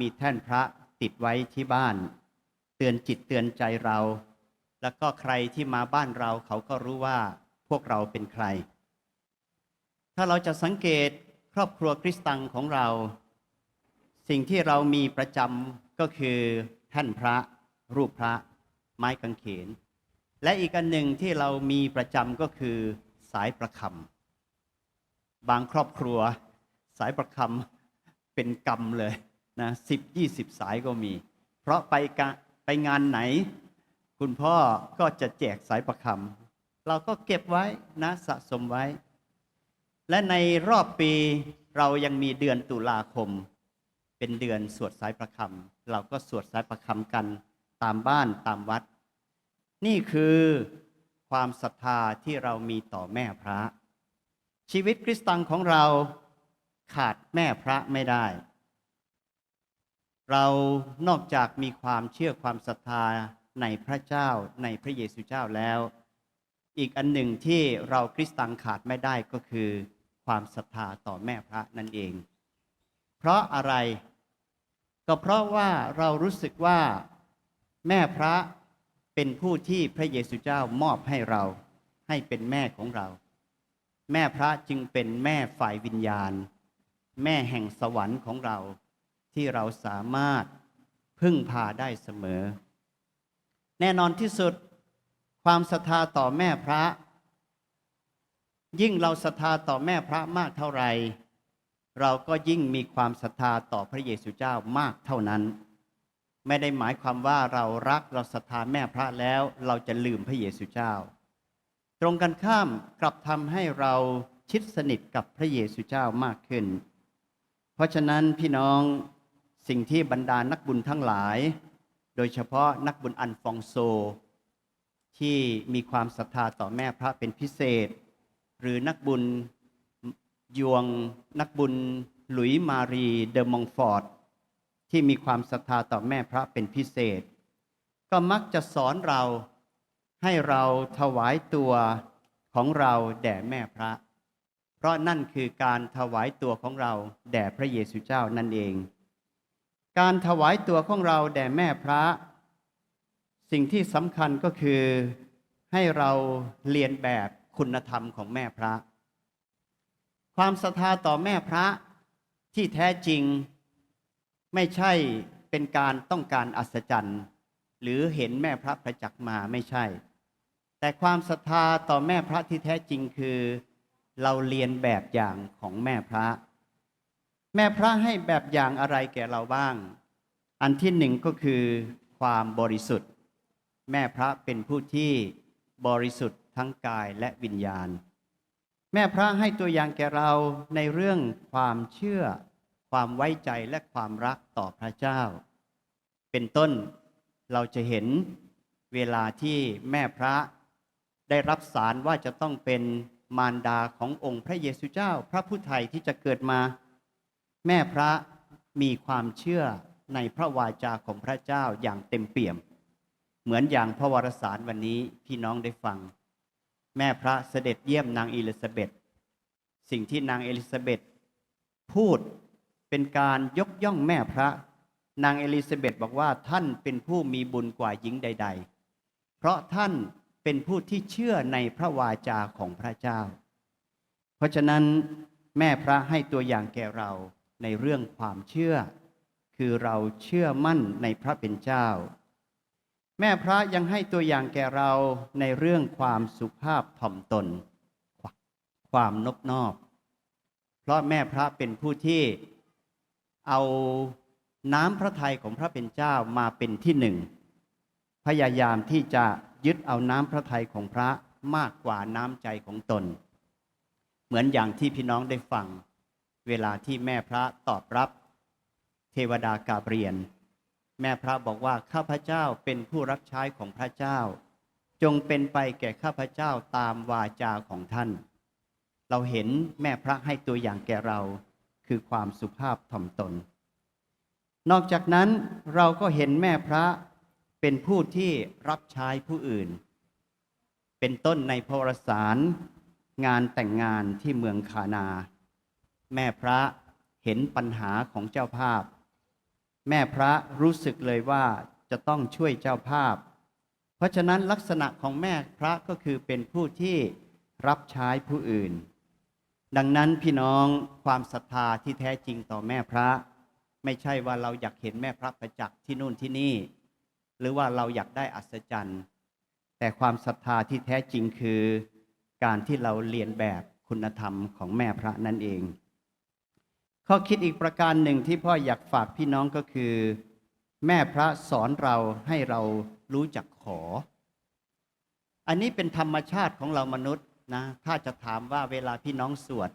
มีแท่นพระติดไว้ที่บ้าน เตือนจิตเตือนใจเรา แล้วก็ใครที่มาบ้านเราเขาก็รู้ว่าพวกเราเป็นใคร ถ้าเราจะสังเกตครอบครัวคริสตังของเรา สิ่งที่เรามีประจำก็คือแท่นพระ รูปพระ ไม้กางเขน และอีกอันหนึ่งที่เรามีประจำก็คือสายประคำบางครอบครัว สายประคำเป็นกรรมเลย นะสิบยี่สิบสายก็มี เพราะไปกะไปงานไหน คุณพ่อก็จะแจกสายประคำเราก็เก็บไว้นะสะสมไว้ และในรอบปีเรายังมีเดือนตุลาคม เป็นเดือนสวดสายประคำเราก็สวดสายประคำกันตามบ้านตามวัด นี่คือความศรัทธาที่เรามีต่อแม่พระ ชีวิตคริสตังของเราขาดแม่พระไม่ได้ เรานอกจากมีความเชื่อความศรัทธาในพระเจ้าในพระเยซูเจ้าแล้ว อีกอันหนึ่งที่เราคริสตังขาดไม่ได้ก็คือความศรัทธาต่อแม่พระนั่นเอง เพราะอะไร ก็เพราะว่าเรารู้สึกว่าแม่พระเป็นผู้ที่พระเยซูเจ้ามอบให้เราให้เป็นแม่ของเรา แม่พระจึงเป็นแม่ฝ่ายวิญญาณ แม่แห่งสวรรค์ของเรา ที่เราสามารถพึ่งพาได้เสมอ แน่นอนที่สุดความศรัทธาต่อแม่พระ ยิ่งเราศรัทธาต่อแม่พระมากเท่าไหร่เราก็ยิ่งมีความศรัทธาต่อพระเยซูเจ้ามากเท่านั้น ไม่ได้หมายความว่าเรารักเราศรัทธาแม่พระแล้วเราจะลืมพระเยซูเจ้า ตรงกันข้ามกลับทำให้เราชิดสนิทกับพระเยซูเจ้ามากขึ้น เพราะฉะนั้นพี่น้อง สิ่งที่บรรดานักบุญทั้งหลาย โดยเฉพาะนักบุญอันฟองโซ ที่มีความศรัทธาต่อแม่พระเป็นพิเศษ หรือนักบุญยวงนักบุญหลุยมารีเดอมองฟอร์ดที่มีความศรัทธาต่อแม่พระเป็นพิเศษ ก็มักจะสอนเราให้เราถวายตัวของเราแด่แม่พระ เพราะนั่นคือการถวายตัวของเราแด่พระเยซูเจ้านั่นเอง การถวายตัวของเราแด่แม่พระ สิ่งที่สำคัญก็คือให้เราเรียนแบบคุณธรรมของแม่พระ ความศรัทธาต่อแม่พระที่แท้จริงไม่ใช่เป็นการต้องการอัศจรรย์ หรือเห็นแม่พระประจักษ์มาไม่ใช่ แต่ความศรัทธาต่อแม่พระที่แท้จริงคือ เราเรียนแบบอย่างของแม่พระ แม่พระให้แบบอย่างอะไรแก่เราบ้าง อันที่หนึ่งก็คือความบริสุทธิ์ แม่พระเป็นผู้ที่บริสุทธิ์ทั้งกายและวิญญาณ แม่พระให้ตัวอย่างแก่เราในเรื่องความเชื่อ ความไว้ใจและความรักต่อพระเจ้า เป็นต้นเราจะเห็นเวลาที่แม่พระได้รับสารว่าจะต้องเป็นมารดาขององค์พระเยซูเจ้า พระผู้ไทยที่จะเกิดมา แม่พระมีความเชื่อในพระวาจาของพระเจ้าอย่างเต็มเปี่ยม เหมือนอย่างพระวรสารวันนี้พี่น้องได้ฟัง แม่พระเสด็จเยี่ยมนางเอลิซาเบธสิ่งที่นางเอลิซาเบธพูดเป็นการยกย่องแม่พระ นางเอลิซาเบธบอกว่าท่านเป็นผู้มีบุญกว่าหญิงใด ๆ เพราะท่านเป็นผู้ที่เชื่อในพระวาจาของพระเจ้า เพราะฉะนั้นแม่พระให้ตัวอย่างแก่เรา ในเรื่องความเชื่อ คือเราเชื่อมั่นในพระเป็นเจ้า แม่พระยังให้ตัวอย่างแก่เราในเรื่องความสุภาพถ่อมตน ความนบนอบ เพราะแม่พระเป็นผู้ที่เอาน้ำพระทัยของพระเป็นเจ้ามาเป็นที่หนึ่ง พยายามที่จะยึดเอาน้ำพระทัยของพระมากกว่าน้ำใจของตน เหมือนอย่างที่พี่น้องได้ฟัง เวลาที่แม่พระตอบรับ เทวดากาเบรียน แม่พระบอกว่าข้าพเจ้าเป็นผู้รับใช้ของพระเจ้า จงเป็นไปแก่ข้าพเจ้าตามวาจาของท่าน เราเห็นแม่พระให้ตัวอย่างแก่เราคือความสุภาพถ่อมตน นอกจากนั้นเราก็เห็นแม่พระเป็นผู้ที่รับใช้ผู้อื่น เป็นต้นในพระวรสารงานแต่งงานที่เมืองคานา แม่พระเห็นปัญหาของเจ้าภาพ แม่พระรู้สึกเลยว่าจะต้องช่วยเจ้าภาพ เพราะฉะนั้นลักษณะของแม่พระก็คือเป็นผู้ที่รับใช้ผู้อื่น ดังนั้นพี่น้องความศรัทธาที่แท้จริงต่อแม่พระ ไม่ใช่ว่าเราอยากเห็นแม่พระประจักษ์ที่นู่นที่นี่ หรือว่าเราอยากได้อัศจรรย์ แต่ความศรัทธาที่แท้จริงคือ การที่เราเรียนแบบคุณธรรมของแม่พระนั่นเอง ข้อคิดอีกประการหนึ่งที่พ่ออยากฝากพี่น้องก็คือ แม่พระสอนเราให้เรารู้จักขอ อันนี้เป็นธรรมชาติของเรามนุษย์นะถ้าจะถามว่าเวลาพี่น้องสวด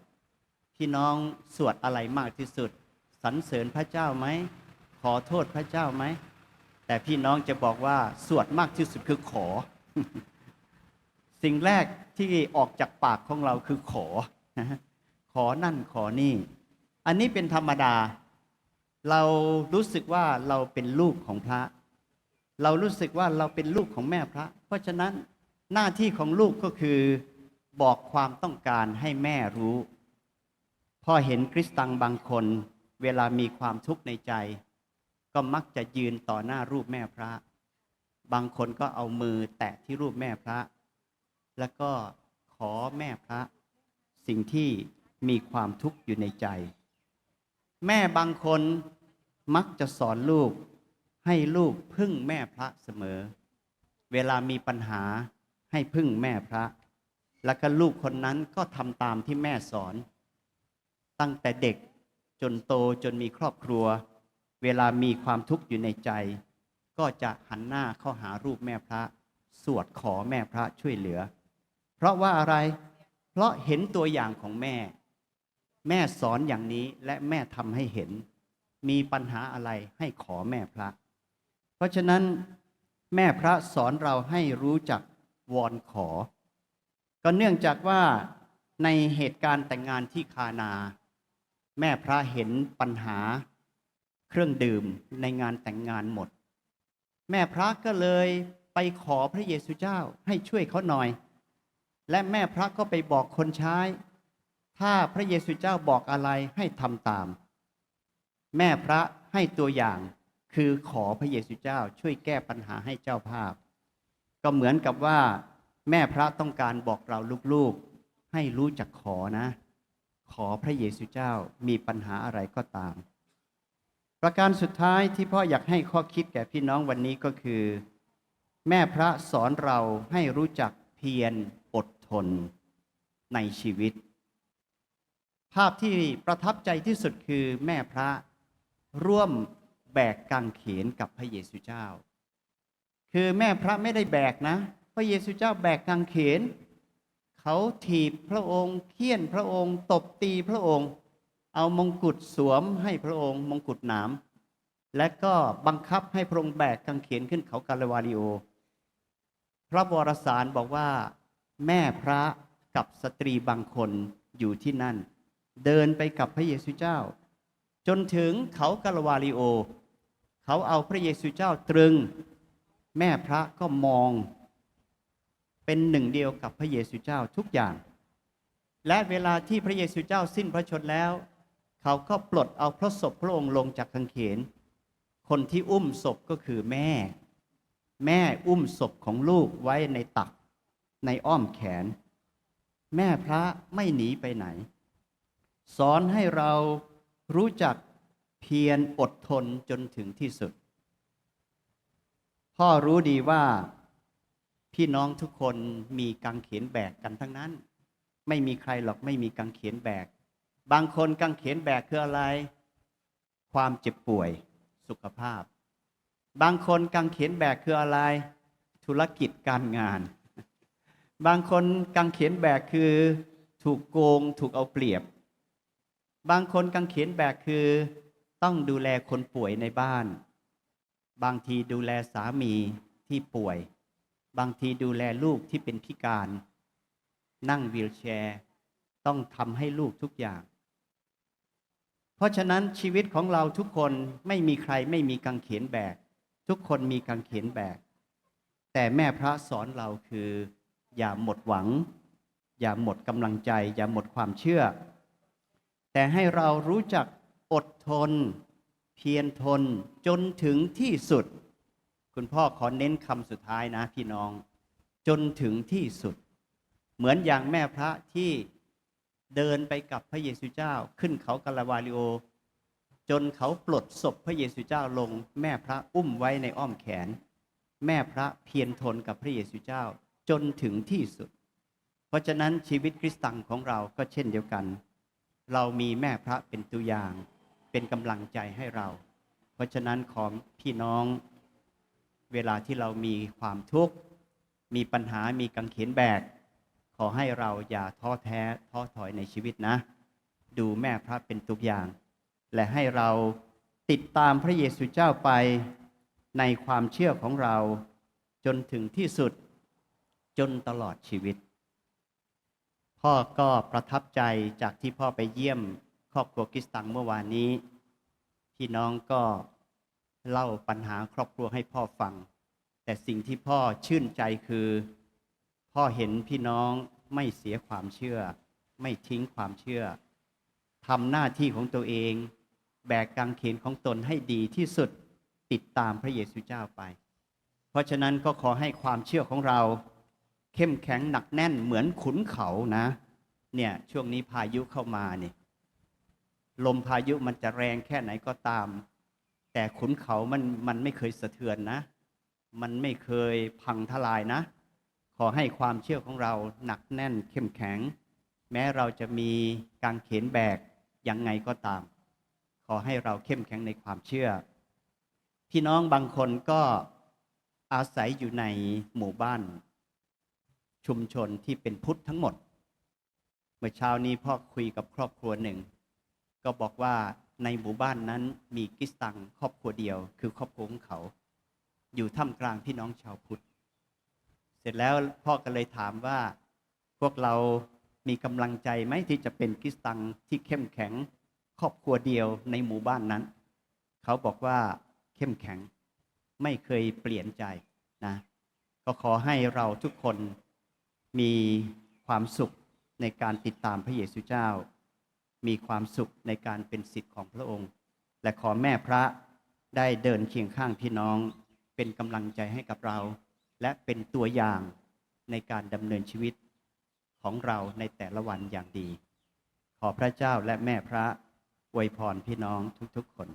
พี่น้องสวดอะไรมากที่สุดสรรเสริญพระเจ้าไหมขอโทษพระเจ้าไหมแต่พี่น้องจะบอกว่าสวดมากที่สุดคือขอ สิ่งแรกที่ออกจากปากของเราคือขอ ขอนั่นขอนี่ อันนี้เป็นธรรมดา เรารู้สึกว่าเราเป็นลูกของพระ เรารู้สึกว่าเราเป็นลูกของแม่พระ เพราะฉะนั้นหน้าที่ของลูกก็คือบอกความต้องการให้แม่รู้พ่อเห็นคริสตังบางคน เวลามีความทุกข์ในใจ ก็มักจะยืนต่อหน้ารูปแม่พระ บางคนก็เอามือแตะที่รูปแม่พระ แล้วก็ขอแม่พระ สิ่งที่มีความทุกข์อยู่ในใจ แม่บางคนมักจะสอนลูก ให้ลูกพึ่งแม่พระเสมอ เวลามีปัญหาให้พึ่งแม่พระ แล้วก็ลูกคนนั้นก็ทำตามที่แม่สอน ตั้งแต่เด็กจนโตจนมีครอบครัว เวลามีความทุกข์อยู่ในใจ ก็จะหันหน้าเข้าหารูปแม่พระ สวดขอแม่พระช่วยเหลือ เพราะว่าอะไร เพราะเห็นตัวอย่างของแม่ แม่สอนอย่างนี้และแม่ทำให้เห็น มีปัญหาอะไรให้ขอแม่พระ เพราะฉะนั้นแม่พระสอนเราให้รู้จักวอนขอ ก็เนื่องจากว่าในเหตุการณ์แต่งงานที่คานา แม่พระเห็นปัญหาเครื่องดื่มในงานแต่งงานหมด แม่พระก็เลยไปขอพระเยซูเจ้าให้ช่วยเขาหน่อย และแม่พระก็ไปบอกคนใช้ ถ้าพระเยซูเจ้าบอกอะไรให้ทำตาม แม่พระให้ตัวอย่างคือขอพระเยซูเจ้าช่วยแก้ปัญหาให้เจ้าภาพ ก็เหมือนกับว่า แม่พระต้องการบอกเราลูกๆ ให้รู้จักขอนะ ขอพระเยซูเจ้ามีปัญหาอะไรก็ตาม ประการสุดท้ายที่พ่ออยากให้ข้อคิดแก่พี่น้องวันนี้ก็คือ แม่พระสอนเราให้รู้จักเพียรอดทนในชีวิต ภาพที่ประทับใจที่สุดคือแม่พระร่วมแบกกางเขนกับพระเยซูเจ้า คือแม่พระไม่ได้แบกนะ พระเยซูเจ้าแบกกางเขน เขาถีบพระองค์เคี่ยนพระองค์ ตบตีพระองค์ เอามงกุฎสวมให้พระองค์ มงกุฎหนามและก็บังคับให้พระองค์แบกกางเขนขึ้นเขากาลวาริโอ พระวรสารบอกว่า แม่พระกับสตรีบางคนอยู่ที่นั่น เดินไปกับพระเยซูเจ้า จนถึงเขากาลวาริโอ เขาเอาพระเยซูเจ้าตรึง แม่พระก็มอง เป็นหนึ่งเดียวกับพระเยซูเจ้าทุกอย่าง และเวลาที่พระเยซูเจ้าสิ้นพระชนแล้ว เขาก็ปลดเอาพระศพพระองค์ลงจากกางเขน คนที่อุ้มศพก็คือแม่ แม่อุ้มศพของลูกไว้ในตักในอ้อมแขน แม่พระไม่หนีไปไหน สอนให้เรารู้จักเพียรอดทนจนถึงที่สุด พ่อรู้ดีว่าพี่น้องทุกคนมีกังเขนแบกกันทั้งนั้น ไม่มีใครหรอกไม่มีกังเขนแบก บางคนกังเขนแบกคืออะไร ความเจ็บป่วยสุขภาพ บางคนกังเขนแบกคืออะไร ธุรกิจการงาน บางคนกังเขนแบกคือ ถูกโกง ถูกเอาเปรียบ บางคนกังเขนแบกคือ ต้องดูแลคนป่วยในบ้าน บางทีดูแลสามีที่ป่วย บางทีดูแลลูกที่เป็นพิการ นั่งวีลแชร์ ต้องทำให้ลูกทุกอย่าง เพราะฉะนั้นชีวิตของเราทุกคนไม่มีใครไม่มีกังเขนแบก ทุกคนมีกังเขนแบก แต่แม่พระสอนเราคือ อย่าหมดหวัง อย่าหมดกำลังใจ อย่าหมดความเชื่อ แต่ให้เรารู้จักอดทน เพียรทนจนถึงที่สุด คุณพ่อขอเน้นคำสุดท้ายนะพี่น้อง จนถึงที่สุด เหมือนอย่างแม่พระที่เดินไปกับพระเยซูเจ้า ขึ้นเขากาลาวาลิโอ จนเขาปลดศพพระเยซูเจ้าลง แม่พระอุ้มไว้ในอ้อมแขน แม่พระเพียรทนกับพระเยซูเจ้าจนถึงที่สุด เพราะฉะนั้นชีวิตคริสตังของเราก็เช่นเดียวกัน เรามีแม่พระเป็นตัวอย่าง เป็นกำลังใจให้เรา เพราะฉะนั้นของพี่น้องเวลาที่เรามีความทุกข์มีปัญหามีกังเขนแบก ขอให้เราอย่าท้อแท้ท้อถอยในชีวิตนะ ดูแม่พระเป็นตัวอย่าง และให้เราติดตามพระเยซูเจ้าไปในความเชื่อของเราจนถึงที่สุดจนตลอดชีวิต พ่อก็ประทับใจจากที่พ่อไปเยี่ยมครอบครัวกิสตังเมื่อวานนี้ พี่น้องก็เล่าปัญหาครอบครัวให้พ่อฟัง แต่สิ่งที่พ่อชื่นใจคือ พ่อเห็นพี่น้องไม่เสียความเชื่อ ไม่ทิ้งความเชื่อทำหน้าที่ของตัวเอง แบกกางเขนของตนให้ดีที่สุดติดตามพระเยซูเจ้าไป เพราะฉะนั้นก็ขอให้ความเชื่อของเรา เข้มแข็งหนักแน่นเหมือนขุนเขานะ เนี่ย ช่วงนี้พายุเข้ามาเนี่ยลมพายุมันจะแรงแค่ไหนก็ตาม แต่ขุนเขามันมันไม่เคยสะเทือนนะ มันไม่เคยพังทลายนะ ขอให้ความเชื่อของเราหนักแน่นเข้มแข็ง แม้เราจะมีกางเขนแบกยังไงก็ตาม ขอให้เราเข้มแข็งในความเชื่อ พี่น้องบางคนก็อาศัยอยู่ในหมู่บ้าน ชุมชนที่เป็นพุทธทั้งหมด เมื่อเช้านี้พ่อคุยกับครอบครัวหนึ่ง ก็บอกว่าในหมู่บ้านนั้นมีกิสตังครอบครัวเดียว คือครอบครัวของเขา อยู่ท่ามกลางพี่น้องชาวพุทธ เสร็จแล้วพ่อก็เลยถามว่า พวกเรามีกำลังใจไหมที่จะเป็นกิสตังที่เข้มแข็ง ครอบครัวเดียวในหมู่บ้านนั้น เขาบอกว่าเข้มแข็ง ไม่เคยเปลี่ยนใจนะ ก็ขอให้เราทุกคน มีความสุขในการติดตามพระเยซูเจ้า มีความสุขในการเป็นสิทธิ์ของพระองค์ และขอแม่พระได้เดินเคียงข้างพี่น้อง เป็นกำลังใจให้กับเรา และเป็นตัวอย่างในการดำเนินชีวิตของเราในแต่ละวันอย่างดี ขอพระเจ้าและแม่พระอวยพรพี่น้องทุกๆคน